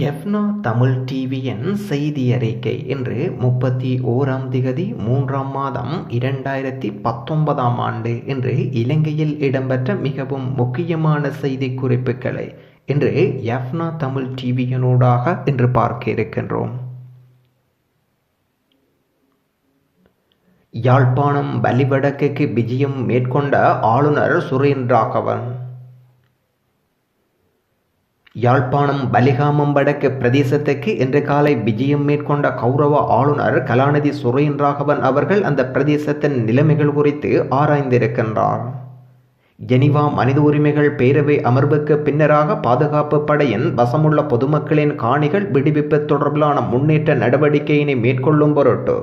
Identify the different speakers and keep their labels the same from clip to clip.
Speaker 1: எஃப்னா தமிழ் டிவியின் செய்தி அறிக்கை இன்று முப்பத்தி ஓராம் திகதி மூன்றாம் மாதம் இரண்டாயிரத்தி பத்தொன்பதாம் ஆண்டு இன்று இலங்கையில் இடம்பெற்ற மிகவும் முக்கியமான செய்தி குறிப்புகளை இன்று எஃப்னா தமிழ் டிவியினூடாக இன்று பார்க்க இருக்கின்றோம். யாழ்ப்பாணம் வலிவடக்குக்கு விஜயம் மேற்கொண்ட ஆளுநர் சுரேன் ராகவன். யாழ்ப்பாணம் பலிகாமம் வடக்கு பிரதேசத்துக்கு இன்று காலை விஜயம் மேற்கொண்ட கௌரவ ஆளுநர் கலாநிதி சுரேன் ராகவன் அவர்கள் அந்த பிரதேசத்தின் நிலைமைகள் குறித்து ஆராய்ந்திருக்கின்றார். ஜெனிவா மனித உரிமைகள் பேரவை அமர்வுக்கு பின்னராக பாதுகாப்பு படையின் வசமுள்ள பொதுமக்களின் காணிகள் விடுவிப்பு தொடர்பிலான முன்னேற்ற நடவடிக்கையினை மேற்கொள்ளும் பொருட்டு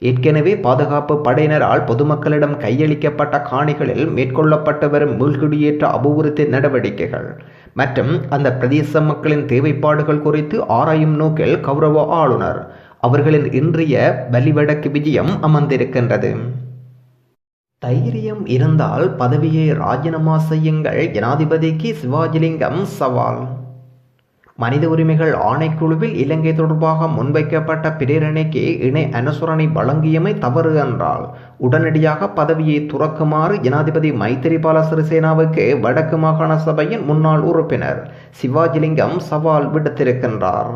Speaker 1: ஏற்கனவே பாதுகாப்பு படையினரால் பொதுமக்களிடம் கையளிக்கப்பட்ட காணிகளில் மேற்கொள்ளப்பட்டு வரும் மீள்குடியேற்ற அபிவிருத்தி நடவடிக்கைகள் மற்றும் அந்த பிரதேச மக்களின் தேவைப்பாடுகள் குறித்து ஆராயும் நோக்கில் கௌரவ ஆளுநர். அவர்களின் இன்றைய வலிவடக்கு விஜயம் அமர்ந்திருக்கின்றது. தைரியம் இருந்தால் பதவியை ராஜினாமா செய்யுங்கள் ஜனாதிபதிக்கு சிவாஜிலிங்கம் சவால். மனித உரிமைகள் ஆணைக்குழுவில் இலங்கை தொடர்பாக முன்வைக்கப்பட்ட பிரேரணைக்கு இணை அனுசரணை வழங்கியமை தவறு என்றால் உடனடியாக பதவியை துறக்குமாறு ஜனாதிபதி மைத்திரிபால சிறிசேனாவுக்கு வடக்கு மாகாண சபையின் முன்னாள் உறுப்பினர் சிவாஜிலிங்கம் சவால் விடுத்திருக்கின்றார்.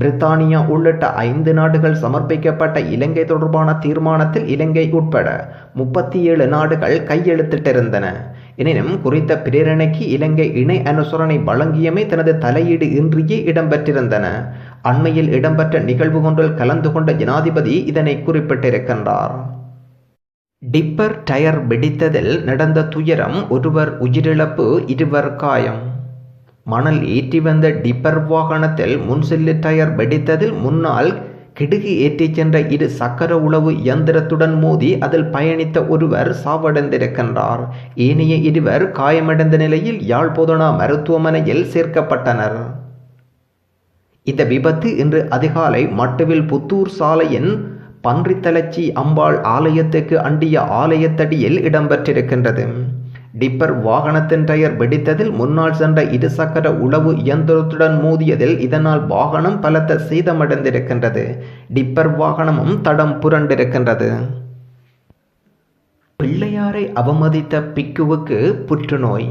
Speaker 1: பிரித்தானியா உள்ளிட்ட ஐந்து நாடுகள் சமர்ப்பிக்கப்பட்ட இலங்கை தொடர்பான தீர்மானத்தில் இலங்கை உட்பட முப்பத்தி ஏழு நாடுகள் கையெழுத்திட்டிருந்தன. எனினும் குறித்த பிரேரணைக்கு இலங்கை இணை அனுசரணை வழங்கியமை தனது தலையீடு இன்றியே இடம்பெற்றிருந்தன. அண்மையில் இடம்பெற்ற நிகழ்வு ஒன்றில் கலந்து கொண்ட ஜனாதிபதி இதனை குறிப்பிட்டிருக்கின்றார். டிப்பர் டயர் வெடித்ததில் நடந்த துயரம் ஒருவர் உயிரிழப்பு இருவர் காயம். மணல் ஏற்றி வந்த டிப்பர் வாகனத்தில் முன்செல்லு டயர் வெடித்ததில் முன்னால் கிடுகு ஏற்றிச் சென்ற இரு சக்கர உளவு இயந்திரத்துடன் மோதி அதில் பயணித்த ஒருவர் சாவடைந்திருக்கின்றார். ஏனைய இருவர் காயமடைந்த நிலையில் யாழ்போதனா மருத்துவமனையில் சேர்க்கப்பட்டனர். இந்த விபத்து இன்று அதிகாலை மட்டுவில் புத்தூர் சாலையின் பன்றித்தலச்சி அம்பாள் ஆலயத்துக்கு அண்டிய ஆலயத்தடியில் இடம்பெற்றிருக்கின்றது. டிப்பர் வாகனத்தின் டயர் வெடித்ததில் முன்னால் சென்ற இருசக்கர உளவு இயந்திரத்துடன் மோதியதில் இதனால் வாகனம் பலத்த சேதமடைந்திருக்கின்றது. டிப்பர் வாகனமும் தடம் புரண்டிருக்கின்றது. பிள்ளையாரை அவமதித்த பிக்குவுக்கு புற்றுநோய்.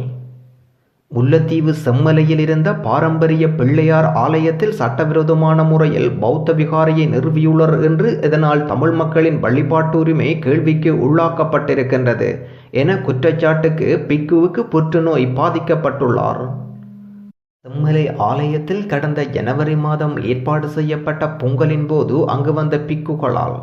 Speaker 1: முல்லைத்தீவு செம்மலையில் இருந்த பாரம்பரிய பிள்ளையார் ஆலயத்தில் சட்டவிரோதமான முறையில் பௌத்த விகாரையை நிறுவியுள்ளர் என்று இதனால் தமிழ் மக்களின் வழிபாட்டு உரிமை கேள்விக்கு உள்ளாக்கப்பட்டிருக்கின்றது என குற்றச்சாட்டுக்கு பிக்குவுக்கு புற்றுநோய் பாதிக்கப்பட்டுள்ளார். செம்மலை ஆலயத்தில் கடந்த ஜனவரி மாதம் ஏற்பாடு செய்யப்பட்ட பொங்கலின் போது அங்கு வந்த பிக்குகளால்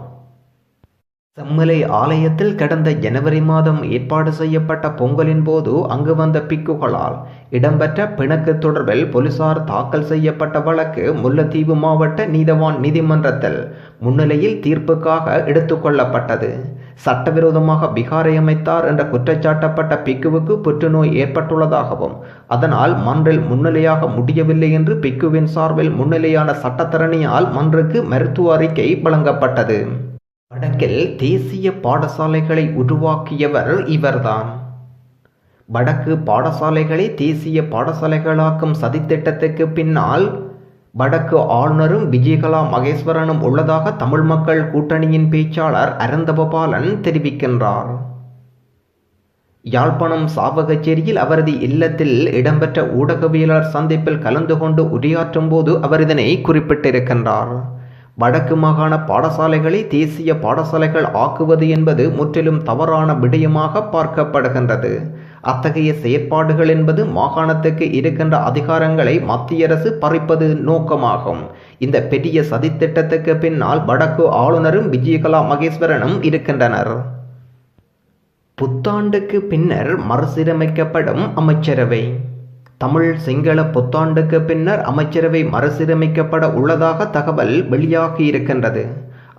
Speaker 1: செம்மலை ஆலயத்தில் கடந்த ஜனவரி மாதம் ஏற்பாடு செய்யப்பட்ட பொங்கலின் போது அங்கு வந்த பிக்குகளால் இடம்பெற்ற பிணக்கு தொடர்பில் போலீசார் தாக்கல் செய்யப்பட்ட வழக்கு முல்லைத்தீவு மாவட்ட நீதவான் நீதிமன்றத்தில் முன்னிலையில் தீர்ப்புக்காக எடுத்துக்கொள்ளப்பட்டது சட்டவிரோதமாக பீகாரை அமைத்தார் என்ற குற்றச்சாட்டப்பட்ட பிக்குவுக்கு புற்றுநோய் ஏற்பட்டுள்ளதாகவும் அதனால் மன்றில் முன்னிலையாக முடியவில்லை என்று பிக்குவின் சார்பில் முன்னிலையான சட்டத்தரணியால் மன்றுக்கு மருத்துவ அறிக்கை வழங்கப்பட்டது. வடக்கில் தேசிய பாடசாலைகளை உருவாக்கியவர் இவர்தான். வடக்கு பாடசாலைகளை தேசிய பாடசாலைகளாக்கும் சதித்திட்டத்துக்கு பின்னால் வடக்கு ஆளுநரும் விஜயகலா மகேஸ்வரனும் உள்ளதாக தமிழ் மக்கள் கூட்டணியின் பேச்சாளர் அரந்தபபாலன் தெரிவிக்கின்றார். யாழ்ப்பாணம் சாவகச்சேரியில் அவரது இல்லத்தில் இடம்பெற்ற ஊடகவியலாளர் சந்திப்பில் கலந்து கொண்டு உரையாற்றும் போது அவர் இதனை குறிப்பிட்டிருக்கின்றார். வடக்கு மாகாண பாடசாலைகளை தேசிய பாடசாலைகள் ஆக்குவது என்பது முற்றிலும் தவறான விடயமாக பார்க்கப்படுகின்றது. அத்தகைய செயற்பாடுகள் என்பது மாகாணத்துக்கு இருக்கின்ற அதிகாரங்களை மத்திய அரசு பறிப்பது நோக்கமாகும். இந்த பெரிய சதித்திட்டத்துக்கு பின்னால் வடக்கு ஆளுநரும் விஜயகலா மகேஸ்வரனும் இருக்கின்றனர். புத்தாண்டுக்கு பின்னர் மறுசீரமைக்கப்படும் அமைச்சரவை. தமிழ் சிங்கள புத்தாண்டுக்கு பின்னர் அமைச்சரவை மறுசீரமைக்கப்பட உள்ளதாக தகவல் வெளியாகி இருக்கின்றது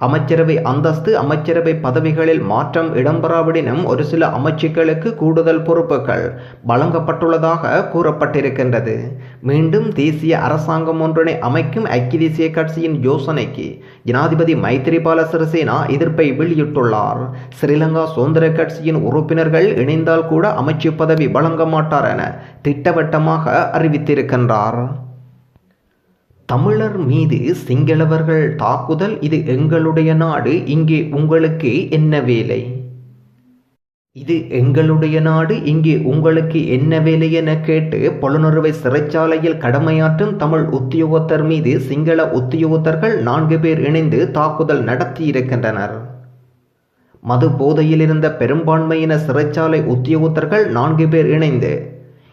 Speaker 1: அமைச்சரவை அந்தஸ்து அமைச்சரவை பதவிகளில் மாற்றம் இடம்பெறாவிடனும் ஒரு சில அமைச்சுக்களுக்கு கூடுதல் பொறுப்புகள் வழங்கப்பட்டுள்ளதாக கூறப்பட்டிருக்கின்றது. மீண்டும் தேசிய அரசாங்கம் ஒன்றினை அமைக்கும் ஐக்கிய தேசிய கட்சியின் யோசனைக்கு ஜனாதிபதி மைத்திரிபால சிறிசேனா எதிர்ப்பை வெளியிட்டுள்ளார். ஸ்ரீலங்கா சுதந்திர கட்சியின் உறுப்பினர்கள் இணைந்தால் கூட அமைச்சு பதவி வழங்க மாட்டார் என திட்டவட்டமாக அறிவித்திருக்கின்றார். தமிழர் மீது சிங்களவர்கள் தாக்குதல் இது எங்களுடைய நாடு இங்கே உங்களுக்கு என்ன வேலை? இது எங்களுடைய நாடு இங்கே உங்களுக்கு என்ன வேலை என கேட்டு பொலனறுவை சிறைச்சாலையில் கடமையாற்றும் தமிழ் உத்தியோகத்தர் மீது சிங்கள உத்தியோகத்தர்கள் நான்கு பேர் இணைந்து தாக்குதல் நடத்தியிருக்கின்றனர். மது போதையில் இருந்த பெரும்பான்மையின சிறைச்சாலை உத்தியோகத்தர்கள் நான்கு பேர் இணைந்து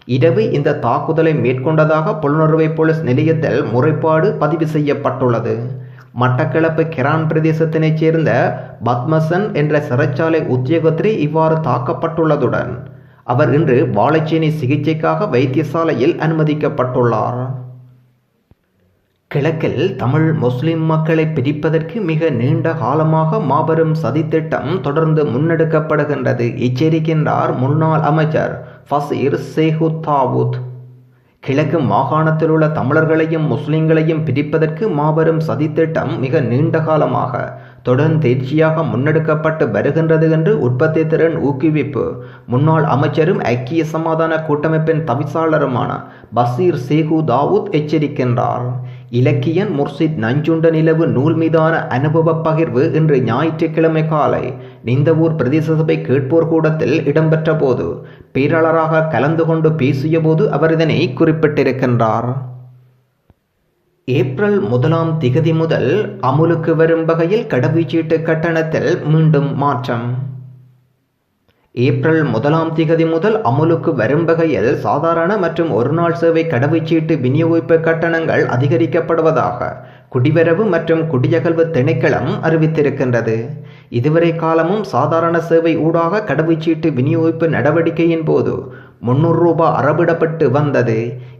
Speaker 1: இரவு இந்த தாக்குதலை மேற்கொண்டதாக புலனறுவை போலீஸ் நிலையத்தில் முறைப்பாடு பதிவு செய்யப்பட்டுள்ளது. மட்டக்களப்பு கெரான் பிரதேசத்தினைச் சேர்ந்த பத்மசன் என்ற சிறைச்சாலை உத்தியோகத்திலே இவ்வாறு தாக்கப்பட்டுள்ளதுடன் அவர் இன்று வாழைச்சேனை சிகிச்சைக்காக வைத்தியசாலையில் அனுமதிக்கப்பட்டுள்ளார். கிழக்கில் தமிழ் முஸ்லிம் மக்களை பிரிப்பதற்கு மிக நீண்ட காலமாக மாபெரும் சதித்திட்டம் தொடர்ந்து முன்னெடுக்கப்படுகின்றது எச்சரிக்கின்றார் முன்னாள் அமைச்சர் ஃபசீர் சேஹு தாவூத். கிழக்கு மாகாணத்தில் உள்ள தமிழர்களையும் முஸ்லிம்களையும் பிரிப்பதற்கு மாபெரும் சதித்திட்டம் மிக நீண்ட காலமாக தொடர்ந்தேர்ச்சியாக முன்னெடுக்கப்பட்டு வருகின்றது என்று உற்பத்தி திறன் ஊக்குவிப்பு முன்னாள் அமைச்சரும் ஐக்கிய சமாதான கூட்டமைப்பின் தவிசாளருமான பசீர் சேகு தாவூத் எச்சரிக்கின்றார். இலக்கியன் முர்சித் நஞ்சுண்ட நிலவு நூல் மீதான அனுபவ பகிர்வு இன்று ஞாயிற்றுக்கிழமை காலை நிந்தவூர் பிரதேச சபை கேட்போர் கூடத்தில் இடம்பெற்ற போது பேராளராக கலந்து கொண்டு பேசிய போது அவர் இதனை குறிப்பிட்டிருக்கின்றார். ஏப்ரல் முதலாம் திகதி முதல் அமுலுக்கு வரும் வகையில் கடவுச்சீட்டு கட்டணத்தில் மீண்டும் மாற்றம். ஏப்ரல் முதலாம் திகதி முதல் அமுலுக்கு வரும் வகையில் சாதாரண மற்றும் ஒருநாள் சேவை கடவுச்சீட்டு விநியோகிப்பு கட்டணங்கள் அதிகரிக்கப்படுவதாக குடிவரவு மற்றும் குடியகல்வு திணைக்களம் அறிவித்திருக்கின்றது. இதுவரை காலமும் சாதாரண சேவை ஊடாக கடவுச்சீட்டு விநியோகிப்பு நடவடிக்கையின் போது முன்னூறு ரூபாய் அறவிடப்பட்டு வந்தது.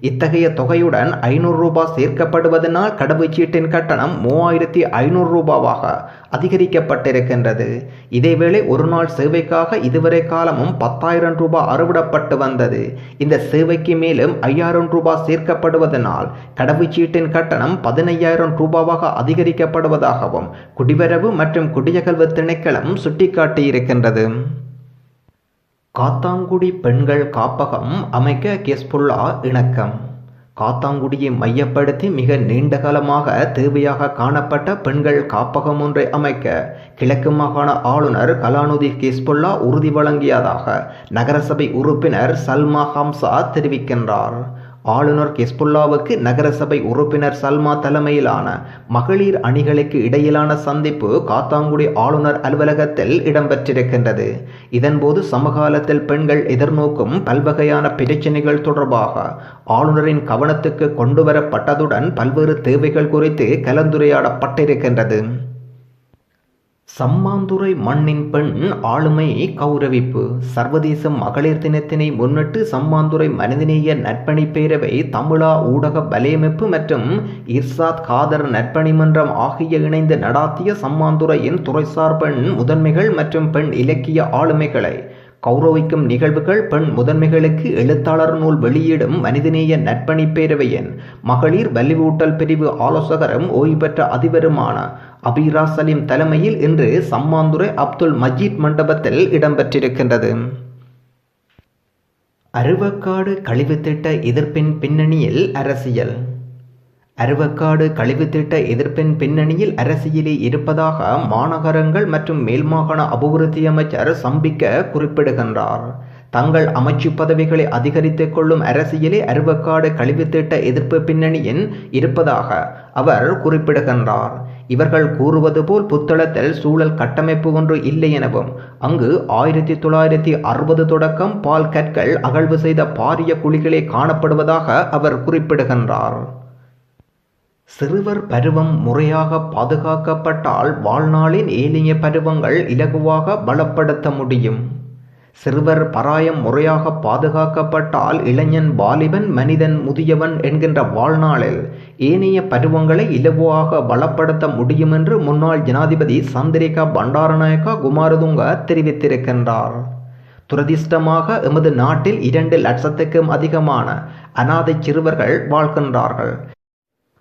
Speaker 1: இத்தகைய தொகையுடன் ஐநூறு ரூபாய் சேர்க்கப்படுவதனால் கடவுச்சீட்டின் கட்டணம் மூவாயிரத்தி ஐநூறு ரூபாவாக அதிகரிக்கப்பட்டிருக்கின்றது. இதேவேளை ஒரு நாள் சேவைக்காக இதுவரை காலமும் பத்தாயிரம் ரூபாய் அறுவிடப்பட்டு வந்தது. இந்த சேவைக்கு மேலும் ஐயாயிரம் ரூபாய் சேர்க்கப்படுவதனால் கடவுச்சீட்டின் கட்டணம் பதினையாயிரம் ரூபாவாக அதிகரிக்கப்படுவதாகவும் குடிவரவு மற்றும் குடியகல்வு திணைக்களம் சுட்டிக்காட்டியிருக்கின்றது. காத்தாங்குடி பெண்கள் காப்பகம் அமைக்க கெஸ்புல்லா இணக்கம். காத்தாங்குடியை மையப்படுத்தி மிக நீண்ட காலமாக தேவையாக காணப்பட்ட பெண்கள் காப்பகம் ஒன்றை அமைக்க கிழக்கு மாகாண ஆளுநர் கலாநிதி கெஸ்புல்லா உறுதி வழங்கியதாக நகரசபை உறுப்பினர் சல்மா ஹம்சா தெரிவிக்கின்றார். ஆளுநர் கெஸ்புல்லாவுக்கு நகரசபை உறுப்பினர் சல்மா தலைமையிலான மகளிர் அணிகளுக்கு இடையிலான சந்திப்பு காத்தாங்குடி ஆளுநர் அலுவலகத்தில் இடம்பெற்றிருக்கின்றது. இதன்போது சமகாலத்தில் பெண்கள் எதிர்நோக்கும் பல்வகையான பிரச்சினைகள் தொடர்பாக ஆளுநரின் கவனத்துக்கு கொண்டுவரப்பட்டதுடன் பல்வேறு தேவைகள் குறித்து கலந்துரையாடப்பட்டிருக்கின்றது. சம்மாந்துறை மண்ணின் பெண் ஆளுமை கௌரவிப்பு. சர்வதேச மகளிர் தினத்தினை முன்னிட்டு சம்மாந்துறை மனிதநேய நற்பணி பேரவை தமிழா ஊடக வலையமைப்பு மற்றும் இர்சாத் காதர் நற்பணி மன்றம் ஆகிய இணைந்து நடாத்திய சம்மாந்துறையின் துறைசார் பெண் முதன்மைகள் மற்றும் பெண் இலக்கிய ஆளுமைகளை கௌரவிக்கும் நிகழ்வுகள் பெண் முதன்மைகளுக்கு எழுத்தாளர் நூல் வெளியிடும் மனிதநேய நற்பணி பேரவையின் மகளிர் வலிவூட்டல் பிரிவு ஆலோசகரும் ஓய்வு பெற்ற அதிபருமான அபிரா சலீம் தலைமையில் இன்று சம்மாந்துறை அப்துல் மஜீத் மண்டபத்தில் இடம்பெற்றிருக்கின்றது. அருவக்காடு கழிவுத்திட்ட எதிர்ப்பின் பின்னணியில் அரசியல். அருவக்காடு கழிவுத்திட்ட எதிர்ப்பின் பின்னணியில் அரசியலே இருப்பதாக மாநகரங்கள் மற்றும் மேல்மாகாண அபிவிருத்தி அமைச்சர் சம்பிக்க குறிப்பிடுகின்றார். தங்கள் அமைச்சு பதவிகளை அதிகரித்துக் கொள்ளும் அரசியலே அருவக்காடு கழிவுத்திட்ட எதிர்ப்பு பின்னணியின் இருப்பதாக அவர் குறிப்பிடுகின்றார். இவர்கள் கூறுவது போல் புத்தளத்தில் சூழல் கட்டமைப்பு ஒன்று இல்லை எனவும் அங்கு ஆயிரத்தி தொள்ளாயிரத்தி அறுபது தொடக்கம் பால் கற்கள் அகழ்வு செய்த பாரிய குழிகளே காணப்படுவதாக அவர் குறிப்பிடுகின்றார். சிறுவர் பருவம் முறையாக பாதுகாக்கப்பட்டால் வாழ்நாளின் ஏனைய பருவங்கள் இலகுவாக பலப்படுத்த முடியும். சிறுவர் பராயம் முறையாக பாதுகாக்கப்பட்டால் இளைஞன் வாலிபன் மனிதன் முதியவன் என்கின்ற வாழ்நாளில் ஏனைய பருவங்களை இலகுவாக பலப்படுத்த முடியும் என்று முன்னாள் ஜனாதிபதி சந்திரிகா பண்டாரநாயக்கா குமாரதுங்க தெரிவித்திருக்கின்றார். துரதிர்ஷ்டமாக எமது நாட்டில் இரண்டு லட்சத்துக்கும் அதிகமான அனாதை சிறுவர்கள் வாழ்கின்றார்கள்.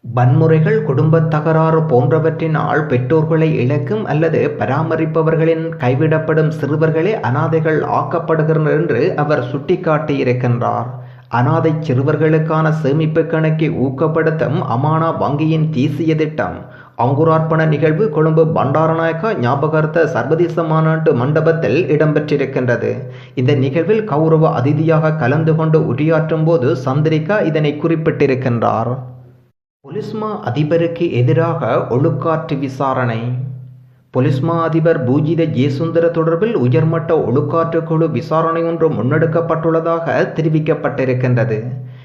Speaker 1: வன்முறைகள் குடும்பத் தகராறு போன்றவற்றினால் பெற்றோர்களை இழக்கும் அல்லது பராமரிப்பவர்களின் கைவிடப்படும் சிறுவர்களே அனாதைகள் ஆக்கப்படுகின்றனர் என்று அவர் சுட்டிக்காட்டியிருக்கின்றார். அனாதை சிறுவர்களுக்கான சேமிப்பு கணக்கை ஊக்கப்படுத்தும் அமானா வங்கியின் தேசிய திட்டம். அங்குரார்ப்பண நிகழ்வு கொழும்பு பண்டாரநாயக்கா ஞாபகார்த்த சர்வதேச மாநாட்டு மண்டபத்தில் இடம்பெற்றிருக்கின்றது. இந்த நிகழ்வில் கௌரவ அதிதியாக கலந்து கொண்டு உரையாற்றும் போது சந்திரிகா இதனை குறிப்பிட்டிருக்கின்றார். பொலிஸ்மா அதிபருக்கு எதிராக ஒழுக்காற்று விசாரணை. பொலிஸ்மா அதிபர் பூஜித ஜெயசுந்தர தொடர்பில் உயர்மட்ட ஒழுக்காற்று குழு விசாரணை ஒன்று முன்னெடுக்கப்பட்டுள்ளதாக தெரிவிக்கப்பட்டிருக்கின்றது.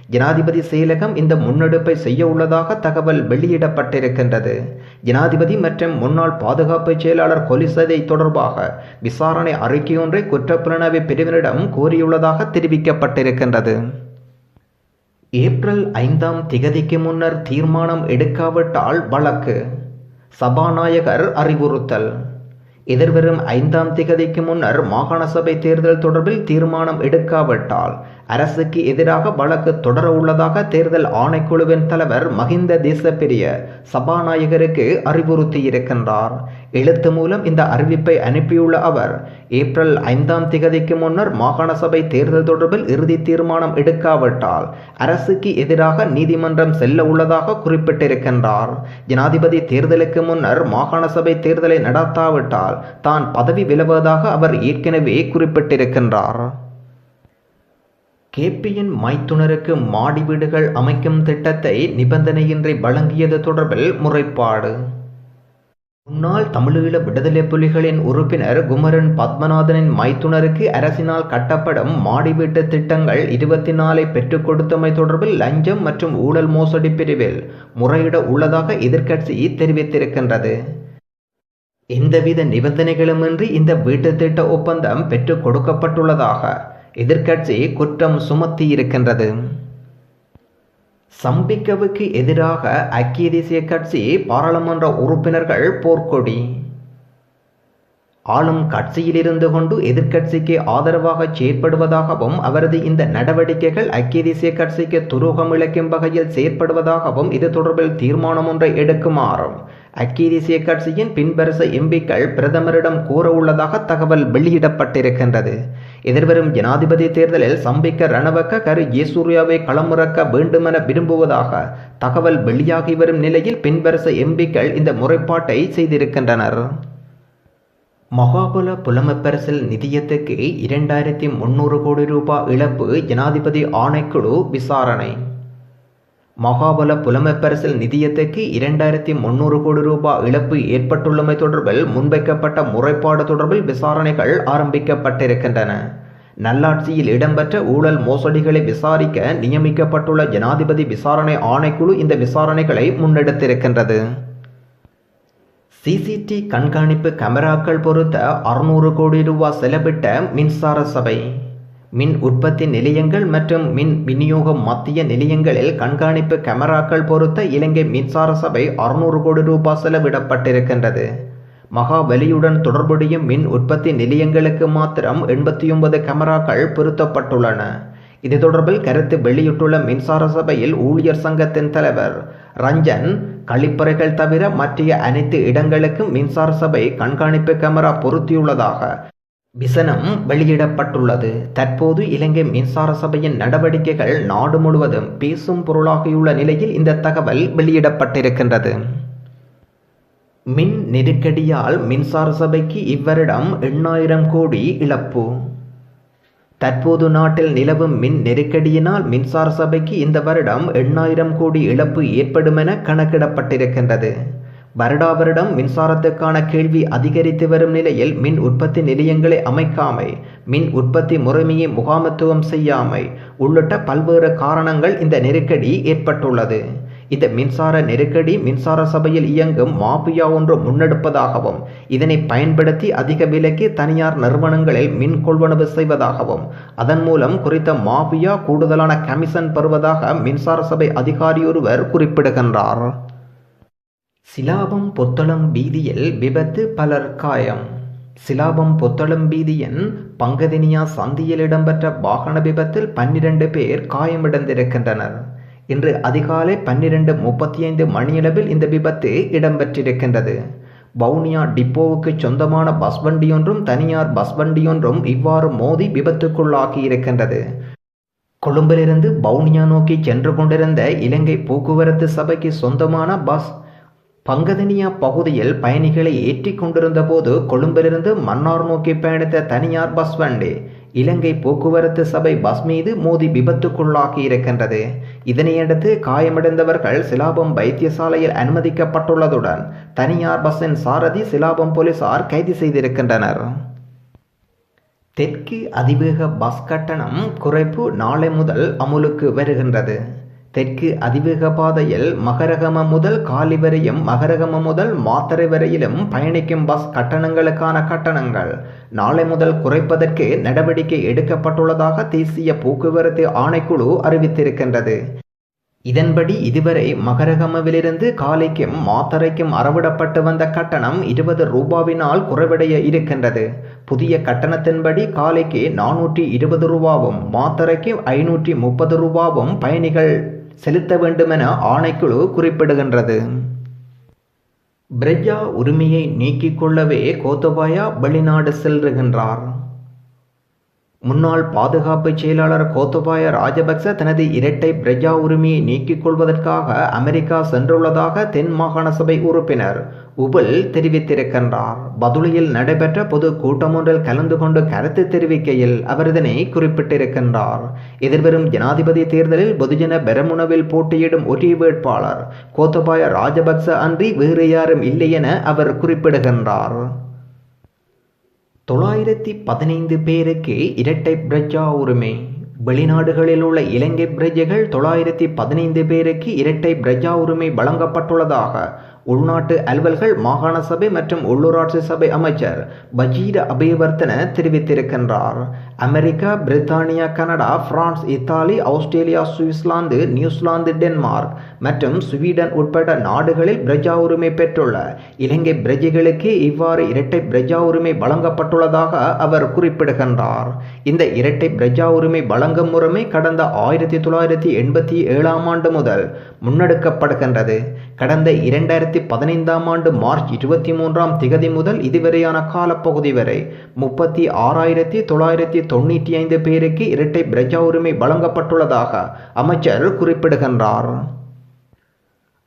Speaker 1: ஜனாதிபதி செயலகம் இந்த முன்னெடுப்பை செய்ய உள்ளதாக தகவல் வெளியிடப்பட்டிருக்கின்றது. ஜனாதிபதி மற்றும் முன்னாள் பாதுகாப்பு செயலாளர் கொலிசதை தொடர்பாக விசாரணை அறிக்கையொன்றை குற்றப்புலனாய்வு பிரிவினரிடம் கோரியுள்ளதாக தெரிவிக்கப்பட்டிருக்கின்றது. ஏப்ரல் ஐந்தாம் திகதிக்கு முன்னர் தீர்மானம் எடுக்காவிட்டால் வழக்கு. சபாநாயகர் அறிவுறுத்தல். எதிர்வரும் ஐந்தாம் திகதிக்கு முன்னர் மாகாண சபை தேர்தல் தொடர்பில் தீர்மானம் எடுக்காவிட்டால் அரசுக்கு எதிராக வழக்கு தொடர உள்ளதாக தேர்தல் ஆணைக்குழுவின் தலைவர் மஹிந்த தேசப்பிரிய சபாநாயகருக்கு அறிவுறுத்தியிருக்கின்றார் எழுத்து மூலம் இந்த அறிவிப்பை அனுப்பியுள்ள அவர் ஏப்ரல் ஐந்தாம் திகதிக்கு முன்னர் மாகாண சபை தேர்தல் தொடர்பில் இறுதி தீர்மானம் எடுக்காவிட்டால் அரசுக்கு எதிராக நீதிமன்றம் செல்ல உள்ளதாக குறிப்பிட்டிருக்கின்றார். ஜனாதிபதி தேர்தலுக்கு முன்னர் மாகாண சபை தேர்தலை நடத்தாவிட்டால் தான் பதவி விலவுவதாக அவர் ஏற்கனவே குறிப்பிட்டிருக்கின்றார். கேபியின் மைத்துனருக்கு மாடி வீடுகள் அமைக்கும் திட்டத்தை நிபந்தனையின்றி வழங்கியது தொடர்பில் முறைப்பாடு. முன்னாள் தமிழீழ விடுதலை புலிகளின் உறுப்பினர் குமரன் பத்மநாதனின் மைத்துனருக்கு அரசினால் கட்டப்படும் மாடி வீட்டு திட்டங்கள் இருபத்தி நாலை பெற்றுக் கொடுத்தமை தொடர்பில் லஞ்சம் மற்றும் ஊழல் மோசடி பிரிவில் முறையிட உள்ளதாக எதிர்க்கட்சி தெரிவித்திருக்கின்றது. எந்தவித நிபந்தனைகளுமின்றி இந்த வீட்டு திட்ட ஒப்பந்தம் பெற்றுக் கொடுக்கப்பட்டுள்ளதாக எதிர்க்கட்சி குற்றம் சுமத்தியிருக்கின்றது சம்பிக்கவுக்கு எதிராக ஐக்கிய தேசிய கட்சி பாராளுமன்ற உறுப்பினர்கள் போர்க்கொடி. ஆளும் கட்சியில் இருந்து கொண்டு எதிர்க்கட்சிக்கு ஆதரவாக செயற்படுவதாகவும் அவரது இந்த நடவடிக்கைகள் ஐக்கிய தேசிய கட்சிக்கு துரோகம் இழைக்கும் வகையில் செயற்படுவதாகவும் இது தொடர்பில் தீர்மானம் ஒன்றை எடுக்குமாறும் ஐக்கிய கட்சியின் பின்பரச எம்பிக்கள் பிரதமரிடம் கூறவுள்ளதாக தகவல் வெளியிடப்பட்டிருக்கின்றது. எதிர்வரும் ஜனாதிபதி தேர்தலில் சம்பிக்க ரணவக்க கரு யேசூர்யாவை களமுறக்க வேண்டுமென விரும்புவதாக தகவல் வெளியாகி வரும் நிலையில் பின்பரச எம்பிக்கள் இந்த முறைப்பாட்டை செய்திருக்கின்றனர். மகாபல புலமப்பரிசல் நிதியத்துக்கு இரண்டாயிரத்தி முன்னூறு கோடி ரூபாய் இழப்பு ஜனாதிபதி ஆணைக்குழு விசாரணை. மகாபல புலமைப்பரசில் நிதியத்துக்கு இரண்டாயிரத்தி முன்னூறு கோடி ரூபாய் இழப்பு ஏற்பட்டுள்ளமை தொடர்பில் முன்வைக்கப்பட்ட முறைப்பாடு தொடர்பில் விசாரணைகள் ஆரம்பிக்கப்பட்டிருக்கின்றன. நல்லாட்சியில் இடம்பெற்ற ஊழல் மோசடிகளை விசாரிக்க நியமிக்கப்பட்டுள்ள ஜனாதிபதி விசாரணை ஆணைக்குழு இந்த விசாரணைகளை முன்னெடுத்திருக்கின்றது. சிசிடி கண்காணிப்பு கேமராக்கள் பொறுத்த அறுநூறு கோடி ரூபாய் செலவிட்ட மின்சார சபை. மின் உற்பத்தி நிலையங்கள் மற்றும் மின் விநியோக மத்திய நிலையங்களில் கண்காணிப்பு கேமராக்கள் பொறுத்த இலங்கை மின்சார சபை அறுநூறு கோடி ரூபாய் செலவிடப்பட்டிருக்கின்றது. மகாபலியுடன் தொடர்புடைய மின் உற்பத்தி நிலையங்களுக்கு மாத்திரம் எண்பத்தி ஒன்பது கேமராக்கள் பொருத்தப்பட்டுள்ளன. இது தொடர்பில் கருத்து வெளியிட்டுள்ள மின்சார சபையில் ஊழியர் சங்கத்தின் தலைவர் ரஞ்சன் கழிப்பறைகள் தவிர மற்ற அனைத்து இடங்களுக்கும் மின்சார சபை கண்காணிப்பு கேமரா பொருத்தியுள்ளதாக விசனம் வெளியிடப்பட்டுள்ளது. தற்போது இலங்கை மின்சார சபையின் நடவடிக்கைகள் நாடு முழுவதும் பேசும் பொருளாகியுள்ள நிலையில் இந்த தகவல் வெளியிடப்பட்டிருக்கின்றது. மின் நெருக்கடியால் மின்சார சபைக்கு இவ்வருடம் எண்ணாயிரம் கோடி இழப்பு. தற்போது நாட்டில் நிலவும் மின் நெருக்கடியினால் மின்சார சபைக்கு இந்த வருடம் எண்ணாயிரம் கோடி இழப்பு ஏற்படும் என கணக்கிடப்பட்டிருக்கின்றது. வருடா வருடம் மின்சாரத்துக்கான கேள்வி அதிகரித்து வரும் நிலையில் மின் உற்பத்தி நிலையங்களை அமைக்காமை மின் உற்பத்தி முறைமையை முகாமத்துவம் செய்யாமை உள்ளிட்ட பல்வேறு காரணங்கள் இந்த நெருக்கடி ஏற்பட்டுள்ளது. இந்த மின்சார நெருக்கடி மின்சார சபையில் இயங்கும் மாபியா ஒன்று முன்னெடுப்பதாகவும் இதனை பயன்படுத்தி அதிக விலைக்கு தனியார் நிறுவனங்களில் மின் கொள்வனவு செய்வதாகவும் அதன் மூலம் குறித்த மாபியா கூடுதலான கமிஷன் பெறுவதாக மின்சார சபை அதிகாரியொருவர் குறிப்பிடுகின்றார். சிலாபம் பொத்தளம் வீதியில் விபத்து பலர் காயம். சிலாபம் பொத்தளம் வீதியின் பங்கதினியா சந்தியில் இடம்பெற்ற வாகன விபத்தில் பன்னிரண்டு பேர் காயமடைந்திருக்கின்றனர் இன்று அதிகாலை பன்னிரண்டு முப்பத்தி ஐந்து மணியளவில் இந்த விபத்து இடம்பெற்றிருக்கின்றது. வவுனியா டிப்போவுக்கு சொந்தமான பஸ் வண்டியொன்றும் தனியார் பஸ் வண்டியொன்றும் இவ்வாறு மோதி விபத்துக்குள்ளாகி இருக்கின்றது கொழும்பிலிருந்து பவுனியா நோக்கி சென்று கொண்டிருந்த இலங்கை போக்குவரத்து சபைக்கு சொந்தமான பஸ் பங்கதனியா பகுதியில் பயணிகளை ஏற்றி கொண்டிருந்த போது கொழும்பிலிருந்து மன்னார் நோக்கி பயணித்த தனியார் பஸ் வண்டி இலங்கை போக்குவரத்து சபை பஸ் மீது மோதி விபத்துக்குள்ளாகி இருக்கின்றது. இதனையடுத்து காயமடைந்தவர்கள் சிலாபம் வைத்தியசாலையில் அனுமதிக்கப்பட்டுள்ளதுடன் தனியார் பஸ்ஸின் சாரதி சிலாபம் போலீசார் கைது செய்திருக்கின்றனர். தெற்கு அதிவேக பஸ் கட்டணம் குறைப்பு நாளை முதல் அமுலுக்கு வருகின்றது. தெற்கு அதிவேக பாதையில் மகரகம முதல் காலி வரையும் மகரகம முதல் மாத்தரை வரையிலும் பயணிக்கும் பஸ் கட்டணங்களுக்கான கட்டணங்கள். நாளை முதல் குறைப்பதற்கு நடவடிக்கை எடுக்கப்பட்டுள்ளதாக தேசிய போக்குவரத்து ஆணைக்குழு அறிவித்திருக்கின்றது. இதன்படி இதுவரை மகரகமவிலிருந்து காலைக்கும் மாத்தரைக்கும் அறவிடப்பட்டு வந்த கட்டணம் இருபது ரூபாவினால் குறைவடைய இருக்கின்றது. புதிய கட்டணத்தின்படி காலைக்கு நானூற்றி இருபது ரூபாவும் மாத்தரைக்கு ஐநூற்றி முப்பது ரூபாவும் பயணிகள் செலுத்த வேண்டுமென ஆணைக்குழு குறிப்பிடுகின்றது. பிரஜா உரிமையை நீக்கிக் கொள்ளவே கோத்தபாயா வெளிநாடு செல்லுகின்றார் முன்னாள் பாதுகாப்பு செயலாளர் கோத்தபாய ராஜபக்ச தனது இரட்டை பிரஜா உரிமையை நீக்கிக் கொள்வதற்காக அமெரிக்கா சென்றுள்ளதாக தென் மாகாண சபை உறுப்பினர் உபல் தெரிவித்திருக்கின்றார். பதுளியில் நடைபெற்ற பொது கூட்டமொன்றில் கலந்து கொண்டு கருத்து தெரிவிக்கையில் அவர் இதனை குறிப்பிட்டிருக்கின்றார். எதிர்வரும் ஜனாதிபதி தேர்தலில் பொதுஜன பெரமுனவில் போட்டியிடும் ஒரே வேட்பாளர் கோத்தபாய ராஜபக்ச அன்றி வேறு யாரும் இல்லை என அவர் குறிப்பிடுகின்றார். தொள்ளாயிரத்தி பதினைந்து பேருக்கு இரட்டை பிரஜா உரிமை. வெளிநாடுகளில் உள்ள இலங்கை பிரஜைகள் தொள்ளாயிரத்தி பதினைந்து பேருக்கு இரட்டை பிரஜா உரிமை வழங்கப்பட்டுள்ளதாக உள்நாட்டு அலுவல்கள் மாகாண சபை மற்றும் உள்ளூராட்சி சபை அமைச்சர் பஜீர அபயவர்த்தன தெரிவித்திருக்கின்றார். அமெரிக்கா பிரித்தானியா Canada France Italy Australia Switzerland New Zealand Denmark மற்றும் ஸ்வீடன் உட்பட நாடுகளில் பிரஜா உரிமை பெற்றுள்ள இலங்கை பிரஜைகளுக்கு இவ்வாறு இரட்டை பிரஜா உரிமை வழங்கப்பட்டுள்ளதாக அவர் குறிப்பிடுகின்றார். இந்த இரட்டை பிரஜா உரிமை வழங்கும் முறைமை கடந்த ஆயிரத்தி தொள்ளாயிரத்தி எண்பத்தி ஏழாம் ஆண்டு முதல் முன்னெடுக்கப்படுகின்றது. கடந்த இரண்டாயிரத்தி பதினைந்தாம் ஆண்டு மார்ச் இருபத்தி மூன்றாம் திகதி முதல் இதுவரையான காலப்பகுதி வரை முப்பத்தி ஆறாயிரத்தி தொள்ளாயிரத்தி தொண்ணூற்றி ஐந்து பேருக்கு இரட்டை பிரஜா உரிமை வழங்கப்பட்டுள்ளதாக அமைச்சர் குறிப்பிடுகின்றார்.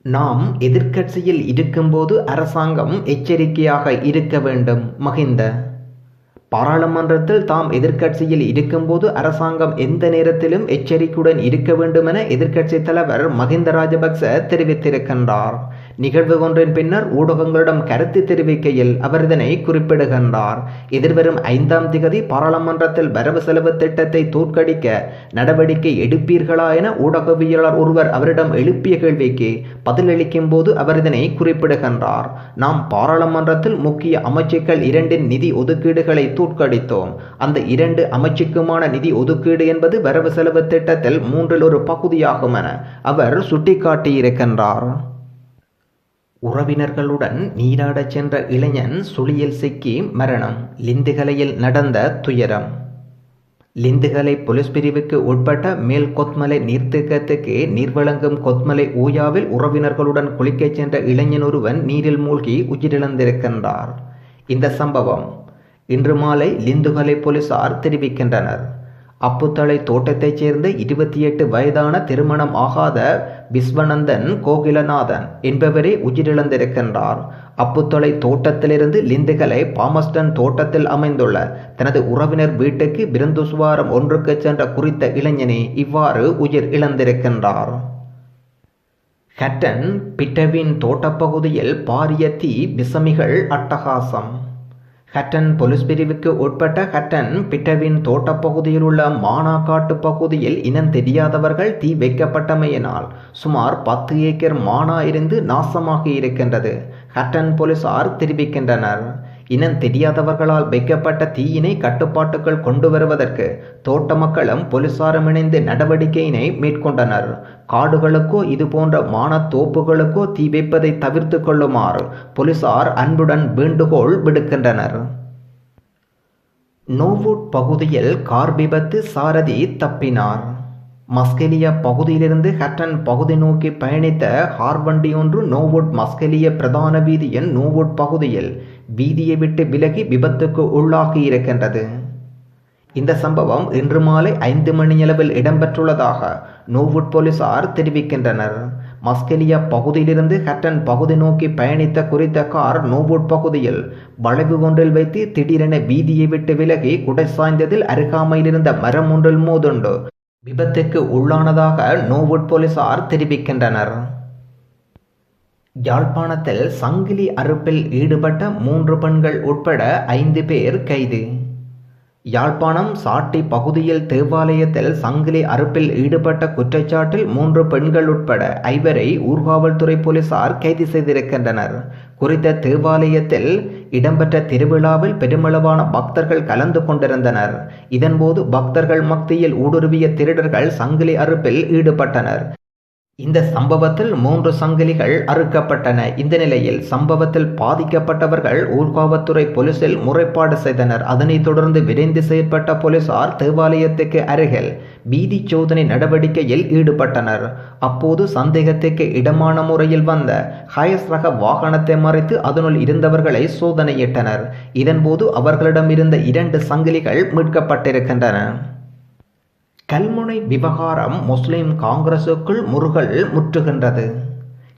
Speaker 1: நாம் எதிர்க்கட்சியில் இருக்கும்போது அரசாங்கம் எச்சரிக்கையாக இருக்க வேண்டும் மகிந்த. பாராளுமன்றத்தில் தாம் எதிர்க்கட்சியில் இருக்கும்போது அரசாங்கம் எந்த நேரத்திலும் எச்சரிக்கையுடன் இருக்க வேண்டுமென எதிர்க்கட்சி தலைவர் மகிந்த ராஜபக்ச தெரிவித்திருக்கின்றார். நிகழ்வு ஒன்றின் பின்னர் ஊடகங்களிடம் கருத்து தெரிவிக்கையில் அவர் இதனை குறிப்பிடுகின்றார். எதிர்வரும் ஐந்தாம் திகதி பாராளுமன்றத்தில் வரவு செலவு திட்டத்தை தோற்கடிக்க நடவடிக்கை எடுப்பீர்களா என ஊடகவியலாளர் ஒருவர் அவரிடம் எழுப்பிய கேள்விக்கு பதிலளிக்கும் போது அவர் இதனை குறிப்பிடுகின்றார். நாம் பாராளுமன்றத்தில் முக்கிய அமைச்சுக்கள் இரண்டின் நிதி ஒதுக்கீடுகளை தோற்கடித்தோம். அந்த இரண்டு அமைச்சுக்குமான நிதி ஒதுக்கீடு என்பது வரவு செலவு திட்டத்தில் மூன்றில் ஒரு பகுதியாகும் என அவர் சுட்டிக்காட்டியிருக்கின்றார். உறவினர்களுடன் நீராடச் சென்ற இளைஞன் சுழியில் சிக்கி மரணம். லிந்துகலையில் நடந்த துயரம். லிந்துகலை போலீஸ் பிரிவுக்கு உட்பட்ட மேல் கொத்மலை நீர்த்தேக்கத்துக்கு நீர் வழங்கும் கொத்மலை ஊயாவில் உறவினர்களுடன் குளிக்கச் சென்ற இளைஞன் ஒருவன் நீரில் மூழ்கி உயிரிழந்திருக்கின்றார். இந்த சம்பவம் இன்று மாலை லிந்துகலை போலீசார் தெரிவிக்கின்றனர். அப்புத்தளை தோட்டத்தைச் சேர்ந்த இருபத்தி எட்டு வயதான திருமணம் ஆகாத விஸ்வநந்தன் கோகிலநாதன் என்பவரே உயிரிழந்திருக்கின்றார். அப்புத்தொலை தோட்டத்திலிருந்து லிந்துகளை பாமஸ்டன் தோட்டத்தில் அமைந்துள்ள தனது உறவினர் வீட்டுக்கு விருந்துசுவாரம் ஒன்றுக்கு சென்ற குறித்த இளைஞனே இவ்வாறு உயிர் இழந்திருக்கின்றார். ஹட்டன் பிட்டவின் தோட்டப்பகுதியில் பாரிய தீ விசமிகள் அட்டகாசம். ஹட்டன் போலீஸ் பிரிவுக்கு உட்பட்ட ஹட்டன் பிட்டவின் தோட்டப்பகுதியில் உள்ள மானாக்காட்டு பகுதியில் இனம் தெரியாதவர்கள் தீ வைக்கப்பட்டமையினால் சுமார் பத்து ஏக்கர் மானா இருந்து நாசமாகி இருக்கின்றது. ஹட்டன் போலீசார் தெரிவிக்கின்றனர். இனம் தெரியாதவர்களால் வைக்கப்பட்ட தீயினை கட்டுப்பாட்டுக்குள் கொண்டு வருவதற்கு தோட்ட மக்களும் போலீசாரும் இணைந்து நடவடிக்கையினை மேற்கொண்டனர். காடுகளுக்கோ இது போன்ற மானத்தோப்புகளுக்கோ தீ வைப்பதை தவிர்த்து கொள்ளுமாறு போலீசார் அன்புடன் வேண்டுகோள் விடுக்கின்றனர். நோவூட் பகுதியில் கார் விபத்து சாரதி தப்பினார். மஸ்கெலிய பகுதியிலிருந்து ஹட்டன் பகுதி நோக்கி பயணித்த ஹார்வண்டி ஒன்று நோவுட் மஸ்கெலிய பிரதான வீதியின் நோவுட் பகுதியில் வீதியை விட்டு விலகி விபத்துக்கு உள்ளாகி இருக்கின்றது. இந்த சம்பவம் இன்று மாலை ஐந்து மணியளவில் இடம்பெற்றுள்ளதாக நோவுட் போலீசார் தெரிவிக்கின்றனர். மஸ்கெலியா பகுதியிலிருந்து ஹட்டன் பகுதி நோக்கி பயணித்த குறித்த கார் நோவுட் பகுதியில் வளைவு ஒன்றில் வைத்து திடீரென வீதியை விட்டு விலகி குடை சாய்ந்ததில் அருகாமையிலிருந்த மரம் ஒன்றில் மோதுண்டு விபத்துக்கு உள்ளானதாக நோவுட் போலீசார் தெரிவிக்கின்றனர். யாழ்ப்பாணத்தில் சங்கிலி அறுப்பில் ஈடுபட்ட மூன்று பெண்கள் உட்பட ஐந்து பேர் கைது. யாழ்ப்பாணம் சாட்டி பகுதியில் தேவாலயத்தில் சங்கிலி அறுப்பில் ஈடுபட்ட குற்றச்சாட்டில் மூன்று பெண்கள் உட்பட ஐவரை ஊர்காவல்துறை போலீசார் கைது செய்திருக்கின்றனர். குறித்த தேவாலயத்தில் இடம்பெற்ற திருவிழாவில் பெருமளவான பக்தர்கள் கலந்து கொண்டிருந்தனர். இதன்போது பக்தர்கள் மத்தியில் ஊடுருவிய திருடர்கள் சங்கிலி அறுப்பில் ஈடுபட்டனர். இந்த சம்பவத்தில் மூன்று சங்கிலிகள் அறுக்கப்பட்டன. இந்த நிலையில் சம்பவத்தில் பாதிக்கப்பட்டவர்கள் ஊர்காவத்துறை போலீசில் முறைப்பாடு செய்தனர். அதனைத் தொடர்ந்து விரைந்து செயற்பட்ட போலீசார் தேவாலயத்துக்கு அருகில் பீதி சோதனை நடவடிக்கையில் ஈடுபட்டனர். அப்போது சந்தேகத்துக்கு இடமான முறையில் வந்த ஹயஸ் ரக வாகனத்தை மறைத்து அதனுள் இருந்தவர்களை சோதனையிட்டனர். இதன்போது அவர்களிடம் இருந்த இரண்டு சங்கிலிகள் மீட்கப்பட்டிருக்கின்றன. கல்முனை விவகாரம் முஸ்லிம் காங்கிரசுக்குள் முருகல் முற்றுகின்றது.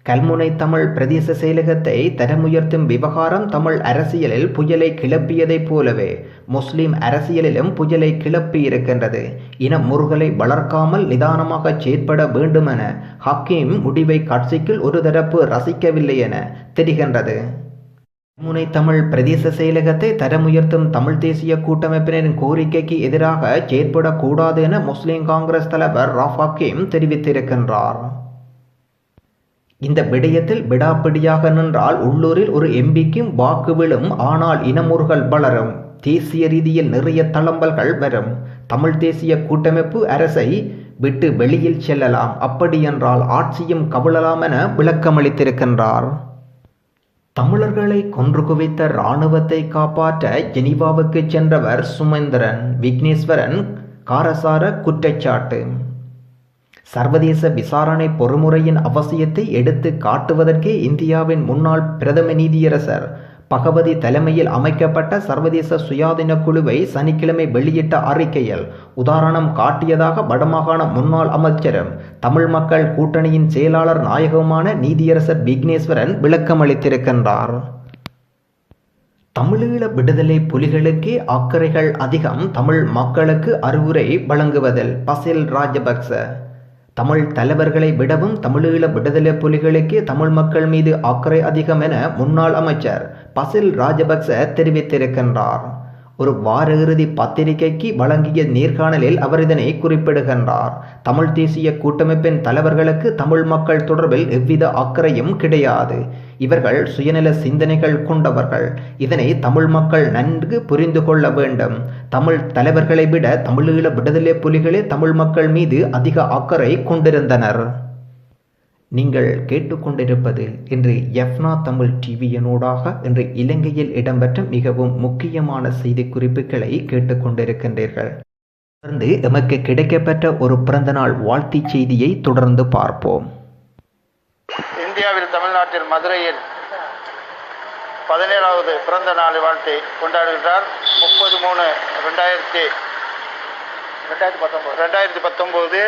Speaker 1: கல்முனை தமிழ் பிரதேச செயலகத்தை தரமுயர்த்தும் விவகாரம் தமிழ் அரசியலில் புயலை கிளப்பியதைப் போலவே முஸ்லிம் அரசியலிலும் புயலை கிளப்பி இருக்கின்றது இன முருகலை வளர்க்காமல் நிதானமாக செயற்பட வேண்டுமென ஹக்கீம் முடிவை கட்சிக்குள் ஒரு தரப்பு ரசிக்கவில்லை என தெரிகின்றது. முனை தமிழ் பிரதேச செயலகத்தை தரமுயர்த்தும் தமிழ் தேசிய கூட்டமைப்பினரின் கோரிக்கைக்கு எதிராக செயற்படக்கூடாது என முஸ்லிம் காங்கிரஸ் தலைவர் ராஃப் ஹக்கீம் தெரிவித்திருக்கின்றார். இந்த விடயத்தில் விடாப்பிடியாக நின்றால் உள்ளூரில் ஒரு எம்பிக்கும் வாக்கு விழும் ஆனால் இனமுறுகள் வளரும். தேசிய ரீதியில் நிறைய தளம்பல்கள் வரும். தமிழ் தேசிய கூட்டமைப்பு அரசை விட்டு வெளியில் செல்லலாம். அப்படியென்றால் ஆட்சியும் கவிழலாம் என விளக்கமளித்திருக்கின்றார். தமிழர்களை கொன்று குவித்த இராணுவத்தை காப்பாற்ற ஜெனீவாவுக்கு சென்றவர் சுமந்திரன் விக்னேஸ்வரன் காரசார குற்றச்சாட்டு. சர்வதேச விசாரணை பொறுமுறையின் அவசியத்தை எடுத்து காட்டுவதற்கே இந்தியாவின் முன்னாள் பிரதம நீதியரசர் பகவதி தலைமையில் அமைக்கப்பட்ட சர்வதேச சுயாதீன குழுவை சனிக்கிழமை வெளியிட்ட அறிக்கையில் உதாரணம் காட்டியதாக வடமாகாண முன்னாள் அமைச்சரும் தமிழ் மக்கள் கூட்டணியின் செயலாளர் நாயகமான நீதியரசர் விக்னேஸ்வரன் விளக்கமளித்திருக்கின்றார். தமிழீழ விடுதலை புலிகளுக்கே அக்கறைகள் அதிகம் தமிழ் மக்களுக்கு அறிவுரை வழங்குவதில் பசில் ராஜபக்ச. தமிழ் தலைவர்களை விடவும் தமிழீழ விடுதலை புலிகளுக்கே தமிழ் மக்கள் மீது அக்கறை அதிகம் என முன்னாள் அமைச்சர் பசில் ராஜபக்ச தெரிவித்திருக்கின்றார். ஒரு வார இறுதி பத்திரிகைக்கு வழங்கிய நேர்காணலில் அவர் இதனை குறிப்பிடுகின்றார். தமிழ் தேசிய கூட்டமைப்பின் தலைவர்களுக்கு தமிழ் மக்கள் தொடர்பில் எவ்வித அக்கறையும் கிடையாது. இவர்கள் சுயநல சிந்தனைகள் கொண்டவர்கள். இதனை தமிழ் மக்கள் நன்கு புரிந்து கொள்ள வேண்டும். தமிழ் தலைவர்களை விட தமிழீழ விடுதலை புலிகளே தமிழ் மக்கள் மீது அதிக அக்கறை கொண்டிருந்தனர். நீங்கள் கேட்டுக்கொண்டிருப்பது இன்று எஃப்னா தமிழ் டிவியனூடாக இன்று இலங்கையில் இடம்பெற்ற மிகவும் முக்கியமான செய்தி குறிப்புகளை கேட்டுக்கொண்டிருக்கின்றீர்கள். தொடர்ந்து எமக்கு கிடைக்கப்பெற்ற ஒரு பிறந்தநாள் வாழ்த்துச் செய்தியை தொடர்ந்து பார்ப்போம்.
Speaker 2: இந்தியாவில் தமிழ்நாட்டில் மதுரையில் பதினேழாவது பிறந்த நாள் வாழ்த்தை கொண்டாடுகிறார் முப்பது மூணு ரெண்டாயிரத்தி ரெண்டாயிரத்தி பத்தொம்போது ரெண்டாயிரத்தி பத்தொம்போது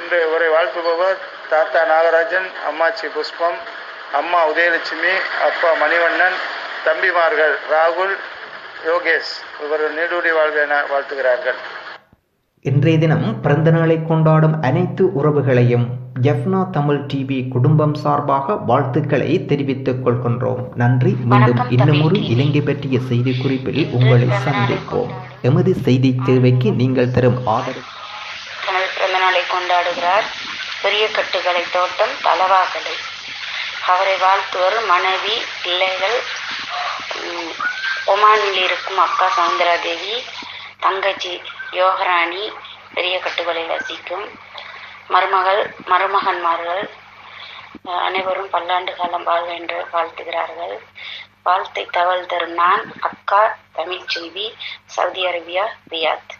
Speaker 2: இன்று உரை வாழ்த்துபவர் தாத்தா நாகராஜன் அம்மாச்சி புஷ்பம் அம்மா உதயலட்சுமி அப்பா மணிவண்ணன் தம்பிமார்கள் ராகுல் யோகேஷ் இவர்கள் நீடூடி வாழ்க என வாழ்த்துகிறார்கள்.
Speaker 1: இன்றைய தினம் பிறந்த நாளை கொண்டாடும் அனைத்து உறவுகளையும் ஜெஃப்னா தமிழ் டிவி குடும்பம் சார்பாக வாழ்த்துக்களை தெரிவித்துக் கொள்கின்றோம். நன்றி. மீண்டும்
Speaker 3: வணக்கம்
Speaker 1: இன்னும் ஒரு
Speaker 3: தமிழ் TV.
Speaker 1: இலங்கை பற்றிய செய்தி குறிப்பில் உங்களை சந்திப்போம். எமது செய்தி தேவைக்கு நீங்கள் தரும் ஆதரவு.
Speaker 3: தனது பிறந்த நாளை கொண்டாடுகிறார். பெரிய கட்டுகளை தோட்டம் தளவாகலை அவரை வாழ்த்துவர் மனைவி பிள்ளைகள் ஒமானில் இருக்கும் அக்கா சவுந்தரா தேவி தங்கச்சி யோகராணி பெரிய கட்டுகளை வசிக்கும் மருமகள் மருமகன்மார்கள் அனைவரும் பல்லாண்டு காலம் வாழ்க என்று வாழ்த்துகிறார்கள். வாழ்த்தை தவள் தரும் நான் அக்கா தமிழ்ச்செல்வி சவுதி அரேபியா ரியாத்.